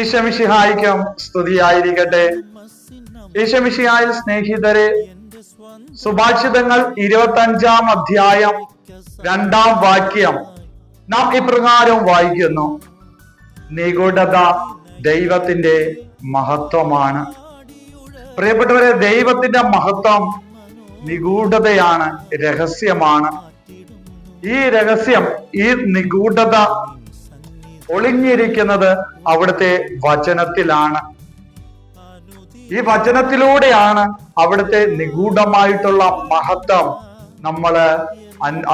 ഈശമിഷിഹായിക്കും സ്തുതിയായിരിക്കട്ടെ. ഈശമിഷിഹായിൽ സ്നേഹിതരെ സുഭാഷിതങ്ങൾ ഇരുപത്തി അഞ്ചാം അധ്യായം രണ്ടാം വാക്യം നാം ഇപ്രകാരം വായിക്കുന്നു. നിഗൂഢത ദൈവത്തിന്റെ മഹത്വമാണ്. പ്രിയപ്പെട്ടവരെ ദൈവത്തിന്റെ മഹത്വം നിഗൂഢതയാണ് രഹസ്യമാണ്. ഈ രഹസ്യം ഈ നിഗൂഢത ഒളിഞ്ഞിരിക്കുന്നത് അവിടുത്തെ വചനത്തിലാണ്. ഈ വചനത്തിലൂടെയാണ് അവിടുത്തെ നിഗൂഢമായിട്ടുള്ള മഹത്വം നമ്മൾ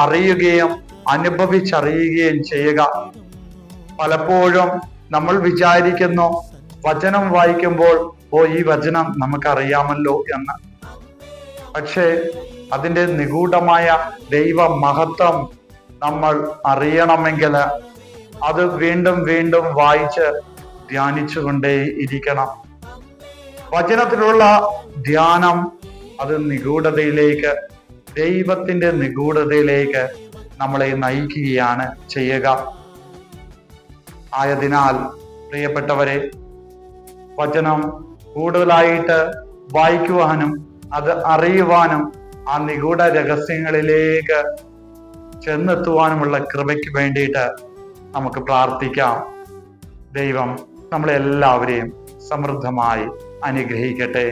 അറിയുകയും അനുഭവിച്ചറിയുകയും ചെയ്യുക. പലപ്പോഴും നമ്മൾ വിചാരിക്കുന്നു വചനം വായിക്കുമ്പോൾ ഓ ഈ വചനം നമുക്കറിയാമല്ലോ എന്ന്. പക്ഷേ അതിന്റെ നിഗൂഢമായ ദൈവ മഹത്വം നമ്മൾ അറിയണമെങ്കിൽ അത് വീണ്ടും വീണ്ടും വായിച്ച് ധ്യാനിച്ചുകൊണ്ടേ ഇരിക്കണം. വചനത്തിലുള്ള ധ്യാനം അത് നിഗൂഢതയിലേക്ക് ദൈവത്തിന്റെ നിഗൂഢതയിലേക്ക് നമ്മളെ നയിക്കുകയാണ് ചെയ്യുക. ആയതിനാൽ പ്രിയപ്പെട്ടവരെ വചനം കൂടുതലായിട്ട് വായിക്കുവാനും അത് അറിയുവാനും ആ നിഗൂഢ രഹസ്യങ്ങളിലേക്ക് ചെന്നെത്തുവാനുമുള്ള കൃപയ്ക്ക് വേണ്ടിയിട്ട് നമുക്ക് പ്രാർത്ഥിക്കാം. ദൈവം നമ്മളെല്ലാവരെയും സമൃദ്ധമായി അനുഗ്രഹിക്കട്ടെ.